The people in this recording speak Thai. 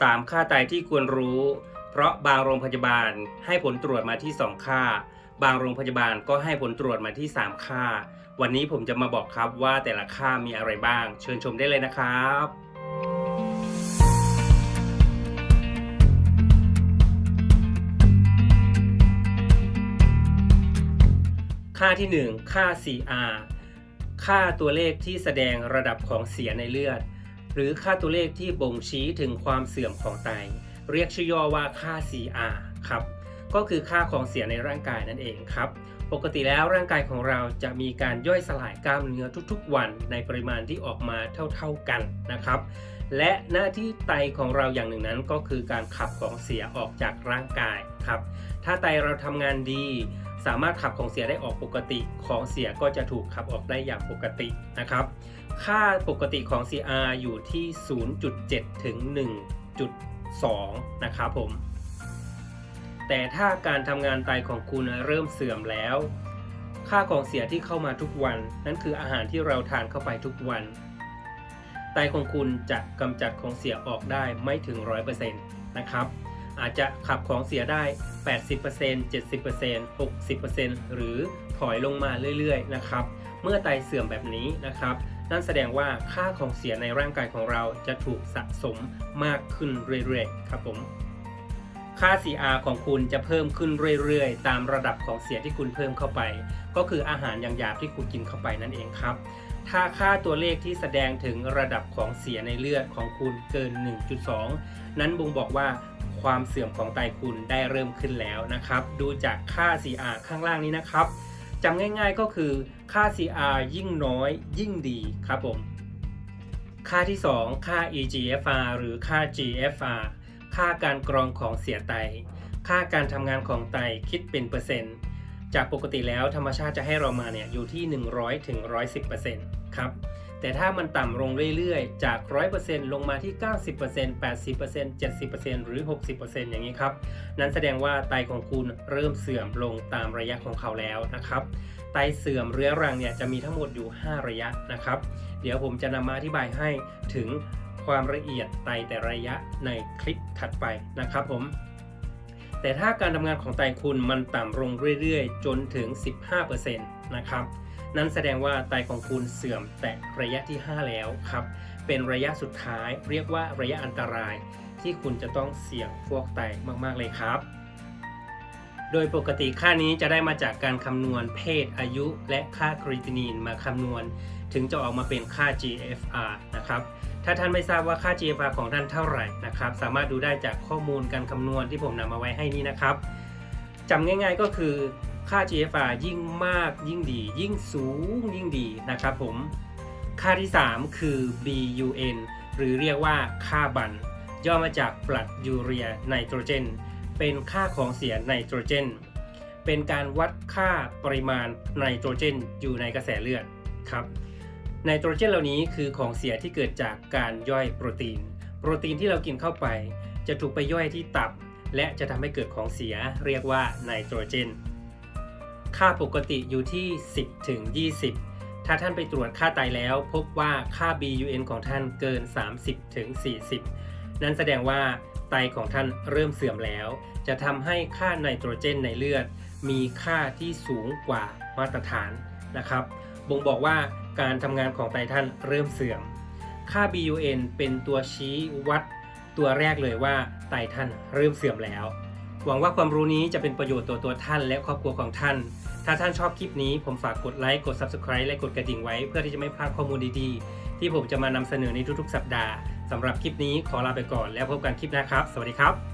3 ค่าไตที่ควรรู้ เพราะบางโรงพยาบาลให้ผลตรวจมาที่ 2 ค่า บางโรงพยาบาลก็ให้ผลตรวจมาที่ 3 ค่า วันนี้ผมจะมาบอกครับว่าแต่ละค่ามีอะไรบ้าง เชิญชมได้เลยนะครับค่าที่ 1 ค่า CR ค่าตัวเลขที่แสดงระดับของเสียในเลือด หรือค่าตัวเลขที่บ่งชี้ถึงความเสื่อมของไต เรียกชื่อย่อว่าค่า CR ครับ ก็คือค่าของเสียในร่างกายนั่นเองครับ ปกติแล้วร่างกายของเราจะมีการย่อยสลายกล้ามเนื้อทุกๆ วันในปริมาณที่ออกมาเท่าๆกันนะครับ และหน้าที่ไตของเราอย่างหนึ่งนั้นก็คือการขับของเสียออกจากร่างกายครับ ถ้าไตเราทำงานดี สามารถขับของเสียได้ออกปกติ ของเสียก็จะถูกขับออกได้อย่างปกตินะครับ ค่าปกติของ CR อยู่ที่ 0.7 ถึง 1.2 นะครับผม แต่ถ้าการทำงานไตของคุณเริ่มเสื่อมแล้ว ค่าของเสียที่เข้ามาทุกวัน นั่นคืออาหารที่เราทานเข้าไปทุกวัน ไตของคุณจะกำจัดของเสียออกได้ไม่ถึง 100%นะครับ อาจจะขับของเสียได้ 80% 70% 60%หรือถอยลงมาเรื่อยๆนะครับ เมื่อไตเสื่อมแบบนี้นะครับ นั่นแสดงว่าค่าของเสียในร่างกายของเราจะถูกสะสมมากขึ้นเรื่อยๆครับผมค่า CR ของคุณจะเพิ่มขึ้นเรื่อยๆ ตามระดับของเสียที่คุณเพิ่มเข้าไป ก็คืออาหารอย่างหยาบที่คุณกินเข้าไปนั่นเองครับ ถ้าค่าตัวเลขที่แสดงถึงระดับของเสียในเลือดของคุณเกิน 1.2 นั้นบ่งบอกว่า ความเสื่อมของไตคุณได้เริ่มขึ้นแล้วนะครับ ดูจากค่า CR ข้างล่างนี้นะครับจำง่ายๆก็คือค่า CR ยิ่งน้อยยิ่งดีครับผม ค่าที่ 2 ค่า eGFR หรือค่า GFR ค่าการกรองของเสียไต ค่าการทำงานของไตคิดเป็นเปอร์เซ็นต์ จากปกติแล้วธรรมชาติจะให้เรามาเนี่ยอยู่ที่ 100ถึง110%ครับ แต่ถ้ามันต่ำลงเรื่อยๆ จาก 100%ลงมาที่ 90% 80% 70%หรือ 60%อย่างนี้ครับ นั้นแสดงว่าไตของคุณเริ่มเสื่อมลงตามระยะของเขาแล้วนะครับ ไตเสื่อมเรื้อรังเนี่ยจะมีทั้งหมดอยู่ 5 ระยะนะครับ เดี๋ยวผมจะนำมาอธิบายให้ถึงความละเอียดไตแต่ระยะในคลิปถัดไปนะครับผม แต่ถ้าการทำงานของไตคุณมันต่ำลงเรื่อยๆ จนถึง 15%นะครับ นั่นแสดงว่าไตของคุณเสื่อมแต่ระยะที่ 5 แล้วครับ เป็นระยะสุดท้ายเรียกว่าระยะอันตรายที่คุณจะต้องเสี่ยงฟอกไตมากๆเลยครับ โดยปกติค่านี้จะได้มาจากการคำนวณเพศอายุ และค่ากรีตินีนมาคำนวณ ถึงจะออกมาเป็นค่า GFR นะครับ ถ้าท่านไม่ทราบว่าค่า GFR ของท่านเท่าไหร่นะครับ สามารถดูได้จากข้อมูลการคำนวณที่ผมนำมาไว้ให้นี้นะครับจำง่ายๆก็คือค่า GFR ยิ่งมากยิ่งดี ยิ่งสูงยิ่งดีนะครับผม ค่าที่ 3 คือ BUN หรือเรียกว่าค่าบัน ย่อมาจาก blood urea nitrogen เป็นค่าของเสียไนโตรเจน เป็นการวัดค่าปริมาณไนโตรเจนอยู่ในกระแสเลือดครับ ไนโตรเจนเหล่านี้คือของเสียที่เกิดจากการย่อยโปรตีน โปรตีนที่เรากินเข้าไป จะถูกไปย่อยที่ตับ และจะทำให้เกิดของเสียเรียกว่าไนโตรเจน ค่าปกติอยู่ที่ 10ถึง20 ถ้าท่านไปตรวจค่าไตแล้วพบว่าค่า BUN ของท่านเกิน 30ถึง40 นั่นแสดงว่าไตของท่านเริ่มเสื่อมแล้ว จะทำให้ค่าไนโตรเจนในเลือด มีค่าที่สูงกว่ามาตรฐานนะครับ บ่งบอกว่า การทำงานของไตท่านเริ่มเสื่อม ค่า BUN เป็นตัวชี้วัดตัวแรกเลยว่าไตท่านเริ่มเสื่อมแล้ว หวังว่าความรู้นี้จะเป็นประโยชน์ต่อตัวท่านและครอบครัวของท่าน ถ้าท่านชอบคลิปนี้ผมฝากกดไลค์ กด Subscribe และกดกระดิ่งไว้เพื่อที่จะไม่พลาดข้อมูลดีๆ ที่ผมจะมานำเสนอในทุกๆ สัปดาห์สำหรับคลิปนี้ขอลาไปก่อนแล้วพบกันคลิปหน้าครับ สวัสดีครับ